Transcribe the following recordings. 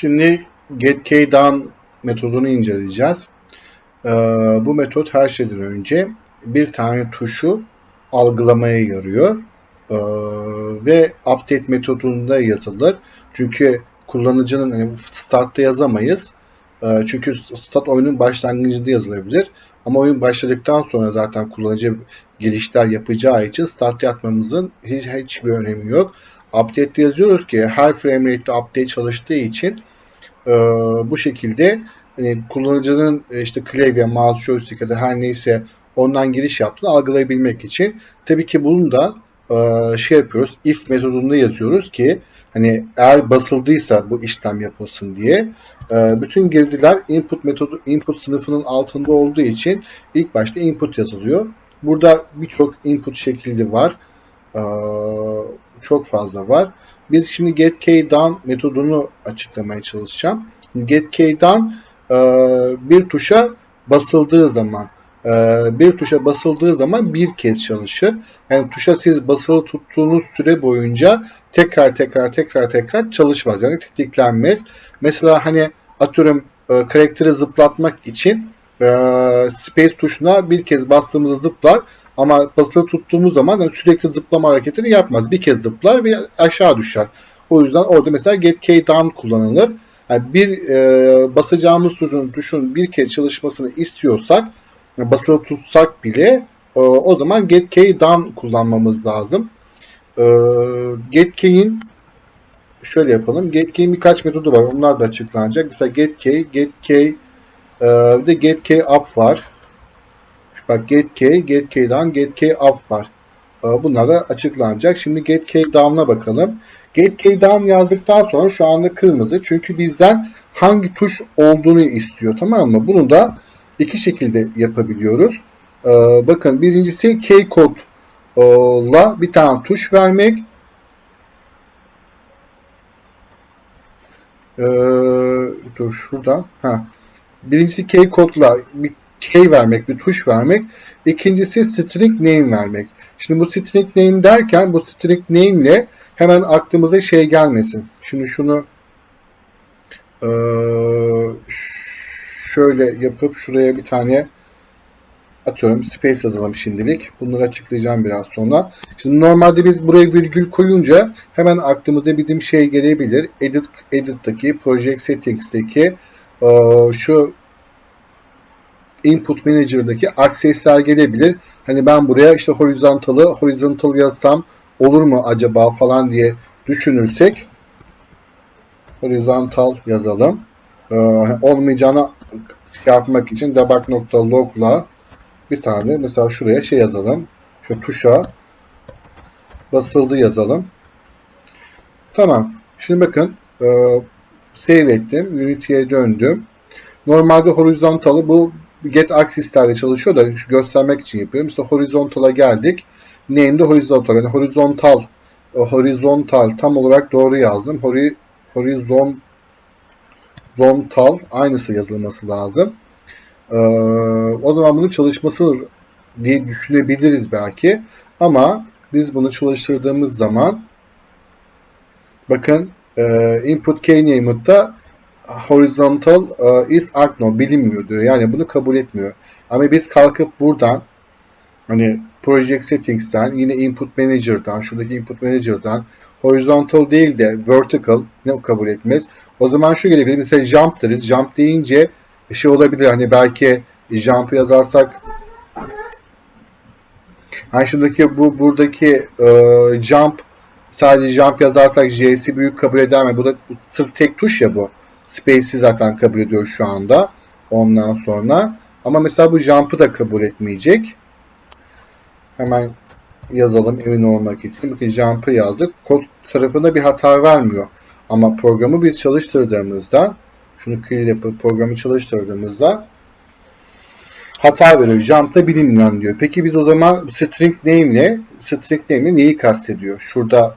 Şimdi getKeyDown metodunu inceleyeceğiz. Ee, bu metot her şeyden önce bir tane tuşu algılamaya yarıyor. Ee, ve update metodunda yazılır. Çünkü kullanıcının start'ta yazamayız. Ee, çünkü start oyunun başlangıcında yazılabilir. Ama oyun başladıktan sonra zaten kullanıcı gelişler yapacağı için start atmamızın hiç, hiçbir önemi yok. Update'de yazıyoruz ki her frame rate'de update çalıştığı için e, bu şekilde hani kullanıcının e, işte klavye, mouse, joystick ya da her neyse ondan giriş yaptığını algılayabilmek için tabii ki bunu da e, şey yapıyoruz. If metodunda yazıyoruz ki hani eğer basıldıysa bu işlem yapılsın diye e, bütün girdiler input metodu input sınıfının altında olduğu için ilk başta input yazılıyor. Burada birçok input şekli var. E, çok fazla var. Biz şimdi getKeyDown metodunu açıklamaya çalışacağım. getKeyDown e, bir tuşa basıldığı zaman e, bir tuşa basıldığı zaman bir kez çalışır. Yani tuşa siz basılı tuttuğunuz süre boyunca tekrar tekrar tekrar tekrar çalışmaz. Yani tetiklenmez. Mesela hani atıyorum e, karakteri zıplatmak için space tuşuna bir kez bastığımızda zıplar ama basılı tuttuğumuz zaman yani sürekli zıplama hareketini yapmaz. Bir kez zıplar ve aşağı düşer. O yüzden orada mesela get key down kullanılır. Yani bir e, basacağımız tuşun, tuşun bir kez çalışmasını istiyorsak basılı tutsak bile e, o zaman get key down kullanmamız lazım. E, get key'in şöyle yapalım. Get key'in birkaç metodu var. Onlar da açıklanacak. Mesela get key, get key e, bir de get key up var. Bak getKey, getKey'dan getKey up var. Bunlar da açıklanacak. Şimdi getKey down'a bakalım. GetKey down yazdıktan sonra şu anda kırmızı. Çünkü bizden hangi tuş olduğunu istiyor. Tamam mı? Bunu da iki şekilde yapabiliyoruz. Bakın birincisi key kodla bir tane tuş vermek. Dur şuradan. Ha. Birincisi key kodla bir key vermek, bir tuş vermek. İkincisi string name vermek. Şimdi bu string name derken bu string name ile hemen aklımıza şey gelmesin. Şimdi şunu şöyle yapıp şuraya bir tane atıyorum space yazalım şimdilik. Bunları açıklayacağım biraz sonra. Şimdi normalde biz buraya virgül koyunca hemen aklımıza bizim şey gelebilir. Edit Edit'taki Project Settings'teki şu Input Manager'daki aksesler gelebilir. Hani ben buraya işte horizontalı horizontal yazsam olur mu acaba falan diye düşünürsek horizontal yazalım. Ee, olmayacağını şey yapmak için debug.log'la bir tane mesela şuraya şey yazalım. Şu tuşa basıldı yazalım. Tamam. Şimdi bakın e, save ettim. Unity'ye döndüm. Normalde horizontalı bu get axis'lerde çalışıyor da göstermek için yapıyorum. İşte horizontal'a geldik. Name'de horizontal. Yani horizontal horizontal tam olarak doğru yazdım. Hori, horizon horizontal aynısı yazılması lazım. Ee, o zaman bunun çalışması diye düşünebiliriz belki. Ama biz bunu çalıştırdığımız zaman bakın e, input keyname'da horizontal uh, is unknown bilinmiyor diyor. Yani bunu kabul etmiyor. Ama biz kalkıp buradan hani project settings'ten yine input manager'dan şuradaki input manager'dan horizontal değil de vertical ne kabul etmez. O zaman şu gelebilir. Mesela jump deriz. Jump deyince şey olabilir. Hani belki jump yazarsak hani şuradaki bu buradaki uh, jump sadece jump yazarsak J'si büyük kabul eder mi? Bu da sırf tek tuş ya bu. Space'i zaten kabul ediyor şu anda. Ondan sonra. Ama mesela bu jump'ı da kabul etmeyecek. Hemen yazalım emin olmak için. Bakın jump'ı yazdık. Kod tarafında bir hata vermiyor. Ama programı biz çalıştırdığımızda şunu clear yapıp programı çalıştırdığımızda hata veriyor. Jump'ta bilinmeyen diyor. Peki biz o zaman string name ile string name ile neyi kastediyor? Şurada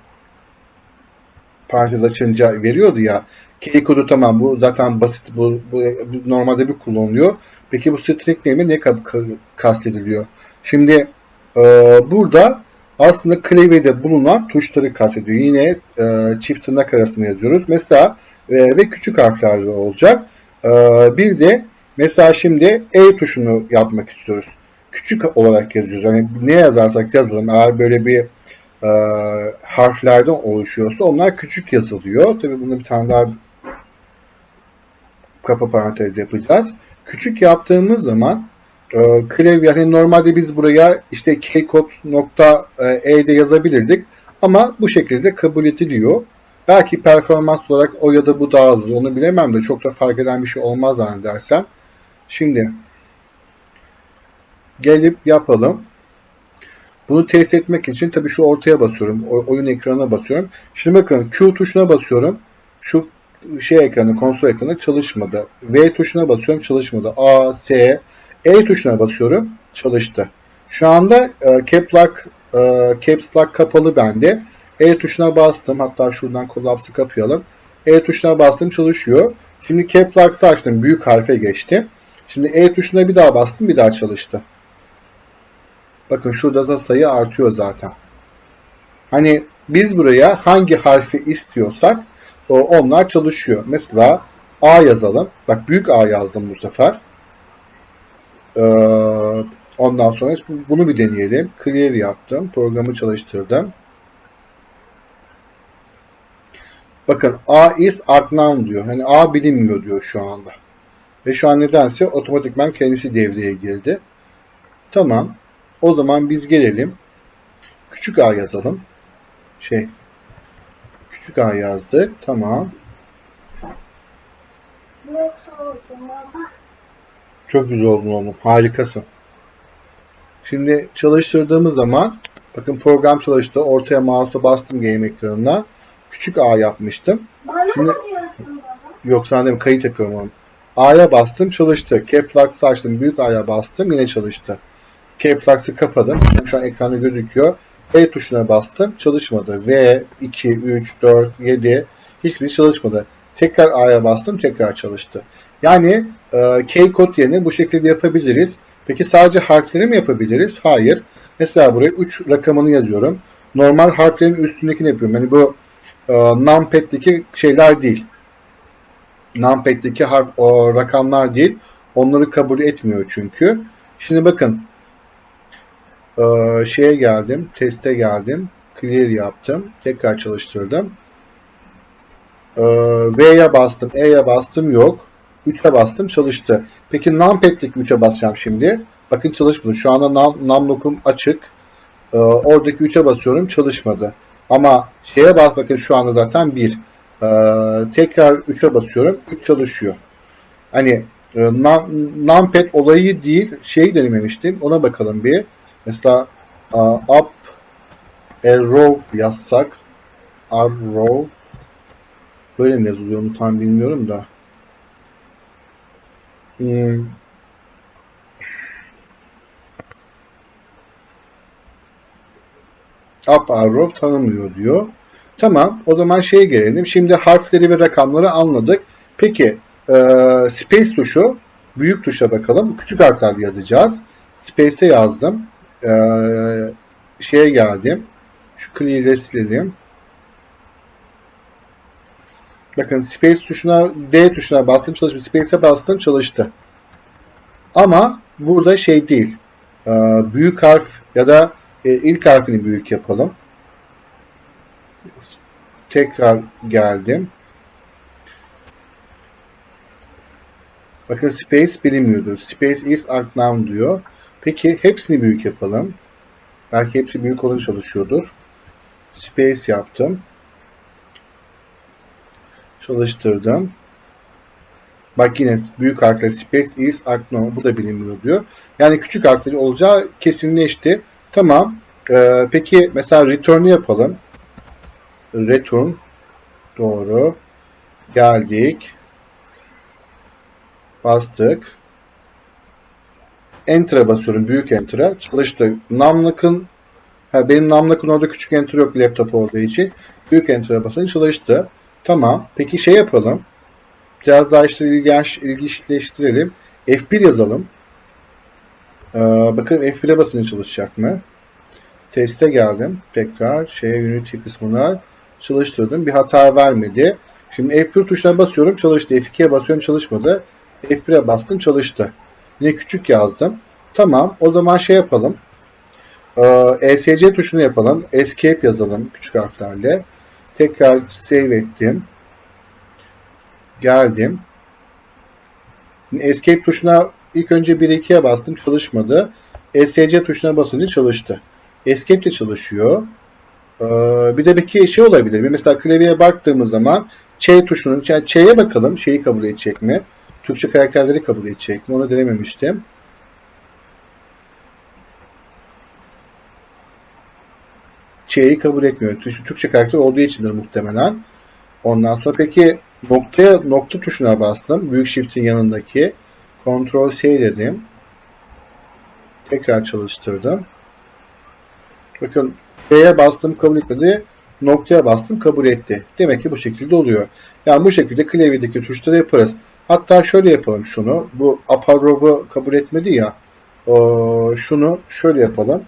parantez açınca veriyordu ya Key kodu tamam bu zaten basit bu, bu, bu normalde bir kullanılıyor. Peki bu string name ne kastediliyor? Şimdi e, burada aslında klavyede bulunan tuşları kastediyor. Yine e, çift tırnak arasında yazıyoruz. Mesela e, ve küçük harflerle olacak. E, bir de mesela şimdi E tuşunu yapmak istiyoruz. Küçük olarak yazıyoruz. Yani ne yazarsak yazalım eğer böyle bir e, harflerden oluşuyorsa onlar küçük yazılıyor. Tabi bunu bir tane daha kapı parantez yapacağız. Küçük yaptığımız zaman e, klavye yani normalde biz buraya işte kcode.e'de yazabilirdik ama bu şekilde kabul ediliyor. Belki performans olarak o ya da bu daha hızlı onu bilemem de çok da fark eden bir şey olmaz zannedersem. Şimdi gelip yapalım. Bunu test etmek için tabii şu ortaya basıyorum. Oyun ekranına basıyorum. Şimdi bakın Q tuşuna basıyorum. Şu şey ekranı, konsol ekranı çalışmadı. V tuşuna basıyorum çalışmadı. A, S, E tuşuna basıyorum çalıştı. Şu anda e, Cap Lock, e, Caps Lock kapalı bende. E tuşuna bastım. Hatta şuradan Collapse'ı kapayalım. E tuşuna bastım çalışıyor. Şimdi Cap Lock'ı açtım. Büyük harfe geçti. Şimdi E tuşuna bir daha bastım. Bir daha çalıştı. Bakın şurada da sayı artıyor zaten. Hani biz buraya hangi harfi istiyorsak onlar çalışıyor. Mesela A yazalım. Bak büyük A yazdım bu sefer. Ee, ondan sonra bunu bir deneyelim. Clear yaptım. Programı çalıştırdım. Bakın A is unknown diyor. Hani A bilinmiyor diyor şu anda. Ve şu an nedense otomatikman kendisi devreye girdi. Tamam. O zaman biz gelelim. Küçük A yazalım. Şey. Küçük A yazdık. Tamam. Çok güzel oldun oğlum. Harikasın. Şimdi çalıştırdığımız zaman bakın program çalıştı. Ortaya mouse'a bastım game ekranına. Küçük A yapmıştım. Bana Şimdi-? Yok sana dedim kayıt yapıyorum oğlum. A'ya bastım çalıştı. Cap Lock'sı açtım. Büyük A'ya bastım yine çalıştı. Cap Lock'sı kapadım. Şu an ekranda gözüküyor. E tuşuna bastım. Çalışmadı. V, 2, 3, 4, 7 hiçbiri çalışmadı. Tekrar A'ya bastım. Tekrar çalıştı. Yani e, K-Code yerine bu şekilde yapabiliriz. Peki sadece harfleri mi yapabiliriz? Hayır. Mesela buraya 3 rakamını yazıyorum. Normal harflerin üstündekini yapıyorum. Yani bu e, numpad'deki şeyler değil. Numpad'deki harf, o rakamlar değil. Onları kabul etmiyor çünkü. Şimdi bakın ee, şeye geldim, teste geldim, clear yaptım, tekrar çalıştırdım. Ee, V'ye bastım, E'ye bastım yok. 3'e bastım çalıştı. Peki numpad'deki 3'e basacağım şimdi. Bakın çalışmadı. Şu anda num, numlock'um açık. Ee, oradaki 3'e basıyorum çalışmadı. Ama şeye bas bakın şu anda zaten 1. Ee, tekrar 3'e basıyorum. 3 çalışıyor. Hani e, num, numpad olayı değil şey denememiştim. Ona bakalım bir. Mesela uh, up arrow yazsak arrow böyle mi yazılıyor onu tam bilmiyorum da hmm. up arrow tanımıyor diyor. Tamam o zaman şeye gelelim. Şimdi harfleri ve rakamları anladık. Peki e, space tuşu büyük tuşa bakalım. Küçük harflerle yazacağız. Space'e yazdım e, şeye geldim. Şu clear'e silelim. Bakın space tuşuna D tuşuna bastım çalıştı. Space'e bastım çalıştı. Ama burada şey değil. E, büyük harf ya da e, ilk harfini büyük yapalım. Tekrar geldim. Bakın space bilinmiyordur. Space is unknown diyor. Peki hepsini büyük yapalım. Belki hepsi büyük olunca çalışıyordur. Space yaptım. Çalıştırdım. Bak yine büyük harfler space is unknown. Bu da bilinmiyor diyor. Yani küçük harfleri olacağı kesinleşti. Tamam. Ee, peki mesela return'u yapalım. Return. Doğru. Geldik. Bastık. Enter'a basıyorum. Büyük Enter'a. Çalıştı. Numlock'ın ha, benim Numlock'ın orada küçük Enter yok laptop olduğu için. Büyük Enter'a basınca çalıştı. Tamam. Peki şey yapalım. Biraz daha işte ilginç, ilginçleştirelim. F1 yazalım. Ee, bakın F1'e basınca çalışacak mı? Teste geldim. Tekrar şeye Unity kısmına çalıştırdım. Bir hata vermedi. Şimdi F1 tuşuna basıyorum çalıştı. F2'ye basıyorum çalışmadı. F1'e bastım çalıştı. Yine küçük yazdım. Tamam o zaman şey yapalım. Ee, ESC tuşunu yapalım. Escape yazalım küçük harflerle. Tekrar save ettim. Geldim. Escape tuşuna ilk önce 1-2'ye bastım çalışmadı. ESC tuşuna basınca çalıştı. Escape de çalışıyor. Ee, bir de belki şey olabilir. Mesela klavyeye baktığımız zaman Ç tuşunun, yani Ç'ye bakalım şeyi kabul edecek mi? Türkçe karakterleri kabul edecek mi? Onu denememiştim. Ç'yi kabul etmiyor. Türkçe karakter olduğu içindir muhtemelen. Ondan sonra peki noktaya nokta tuşuna bastım. Büyük shift'in yanındaki. Ctrl C dedim. Tekrar çalıştırdım. Bakın C'ye bastım kabul etmedi. Noktaya bastım kabul etti. Demek ki bu şekilde oluyor. Yani bu şekilde klavyedeki tuşları yaparız. Hatta şöyle yapalım şunu. Bu aparov'u kabul etmedi ya. Şunu şöyle yapalım.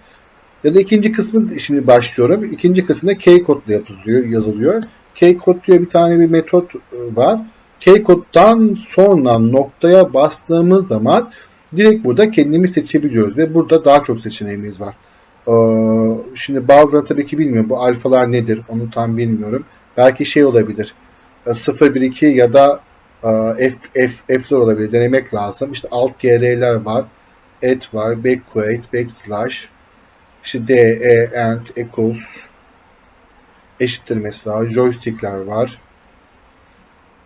Ya da ikinci kısmı şimdi başlıyorum. İkinci kısımda K-Code yazılıyor. yazılıyor. K-Code diye bir tane bir metot var. K-Code'dan sonra noktaya bastığımız zaman direkt burada kendimiz seçebiliyoruz ve burada daha çok seçeneğimiz var. Ee, şimdi bazıları tabii ki bilmiyor. Bu alfalar nedir? Onu tam bilmiyorum. Belki şey olabilir. 0, 1, 2 ya da e, F, F, olabilir. Denemek lazım. İşte alt GR'ler var. Et var. Backquote, backslash. İşte D, E, and, equals. Eşittir mesela. Joystickler var.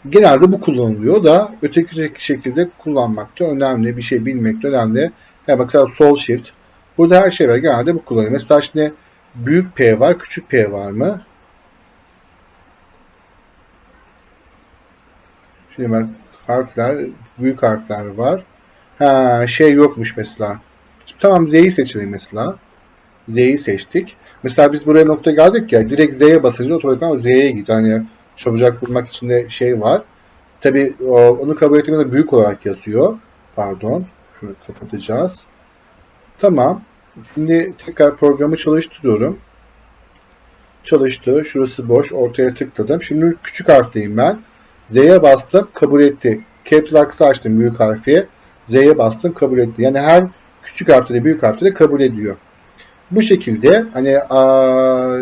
Genelde bu kullanılıyor da öteki şekilde kullanmak da önemli. Bir şey bilmek de önemli. Yani mesela sol shift. Burada her şey var. Genelde bu kullanılıyor. Mesela şimdi büyük P var, küçük P var mı? Şimdi bak harfler, büyük harfler var. Ha, şey yokmuş mesela. Tamam Z'yi seçelim mesela. Z'yi seçtik. Mesela biz buraya nokta geldik ya direkt Z'ye basınca otomatikman Z'ye git. Hani çabucak bulmak için de şey var. Tabi onu kabul ettiğimde büyük olarak yazıyor. Pardon. Şunu kapatacağız. Tamam. Şimdi tekrar programı çalıştırıyorum. Çalıştı. Şurası boş. Ortaya tıkladım. Şimdi küçük harfteyim ben. Z'ye bastım. Kabul etti. Capital X'ı açtım büyük harfi. Z'ye bastım. Kabul etti. Yani her küçük harfte de büyük harfte de kabul ediyor. Bu şekilde hani aa,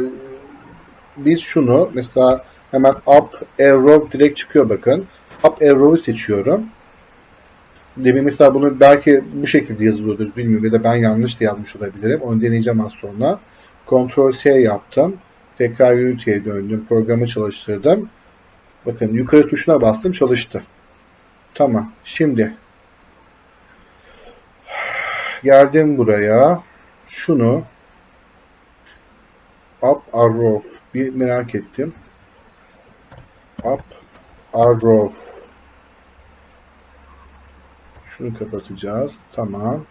biz şunu mesela hemen up arrow direkt çıkıyor bakın. Up arrow'u seçiyorum. Demin mesela bunu belki bu şekilde yazılıyordur bilmiyorum ya da ben yanlış da yazmış olabilirim. Onu deneyeceğim az sonra. Ctrl C yaptım. Tekrar Unity'ye döndüm. Programı çalıştırdım. Bakın yukarı tuşuna bastım çalıştı. Tamam. Şimdi geldim buraya. Şunu up arrow bir merak ettim. Up arrow şunu kapatacağız. Tamam.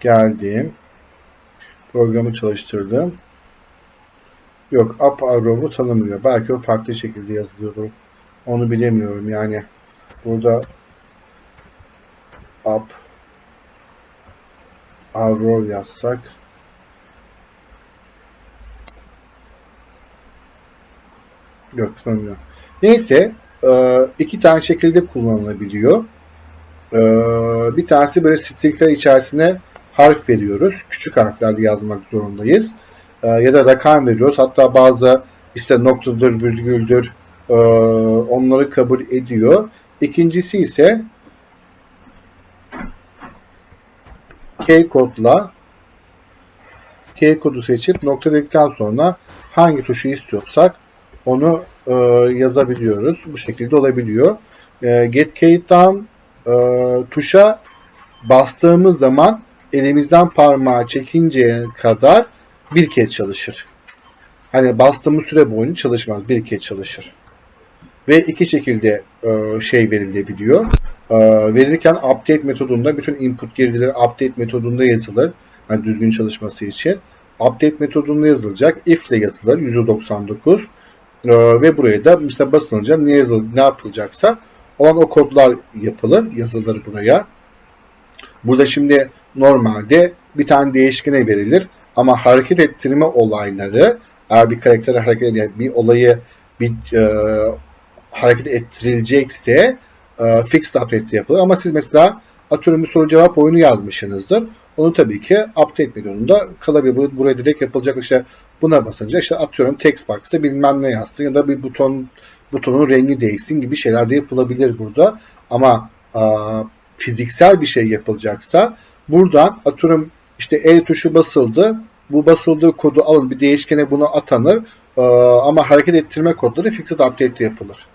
Geldim. Programı çalıştırdım. Yok up arrow'u tanımıyor. Belki o farklı şekilde yazılıyordur. Onu bilemiyorum yani. Burada up arrow yazsak yok tanımıyor. Neyse iki tane şekilde kullanılabiliyor. Bir tanesi böyle stringler içerisine harf veriyoruz. Küçük harflerle yazmak zorundayız. Ya da rakam veriyoruz. Hatta bazı işte noktadır, virgüldür onları kabul ediyor. İkincisi ise K kodla K kodu seçip nokta dedikten sonra hangi tuşu istiyorsak onu e, yazabiliyoruz. Bu şekilde olabiliyor. E, get down e, tuşa bastığımız zaman elimizden parmağı çekinceye kadar bir kez çalışır. Hani bastığımız süre boyunca çalışmaz. Bir kez çalışır. Ve iki şekilde e, şey verilebiliyor. E, verirken update metodunda bütün input girdileri update metodunda yazılır. Yani düzgün çalışması için. Update metodunda yazılacak. If ile yazılır. 199. E, ve buraya da mesela basılınca ne, yazıl ne yapılacaksa olan o kodlar yapılır. Yazılır buraya. Burada şimdi normalde bir tane değişkene verilir. Ama hareket ettirme olayları eğer bir karaktere hareket yani bir olayı bir e, hareket ettirilecekse e, fixed update yapılır. Ama siz mesela atıyorum bir soru cevap oyunu yazmışsınızdır. Onu tabii ki update modunda kalabilir. Bu- Buraya direkt yapılacak işte buna basınca işte atıyorum text box'ta bilmem ne yazsın ya da bir buton butonun rengi değişsin gibi şeyler de yapılabilir burada. Ama aa, fiziksel bir şey yapılacaksa buradan atıyorum işte el tuşu basıldı. Bu basıldığı kodu alın bir değişkene bunu atanır. Aa, ama hareket ettirme kodları fixed update yapılır.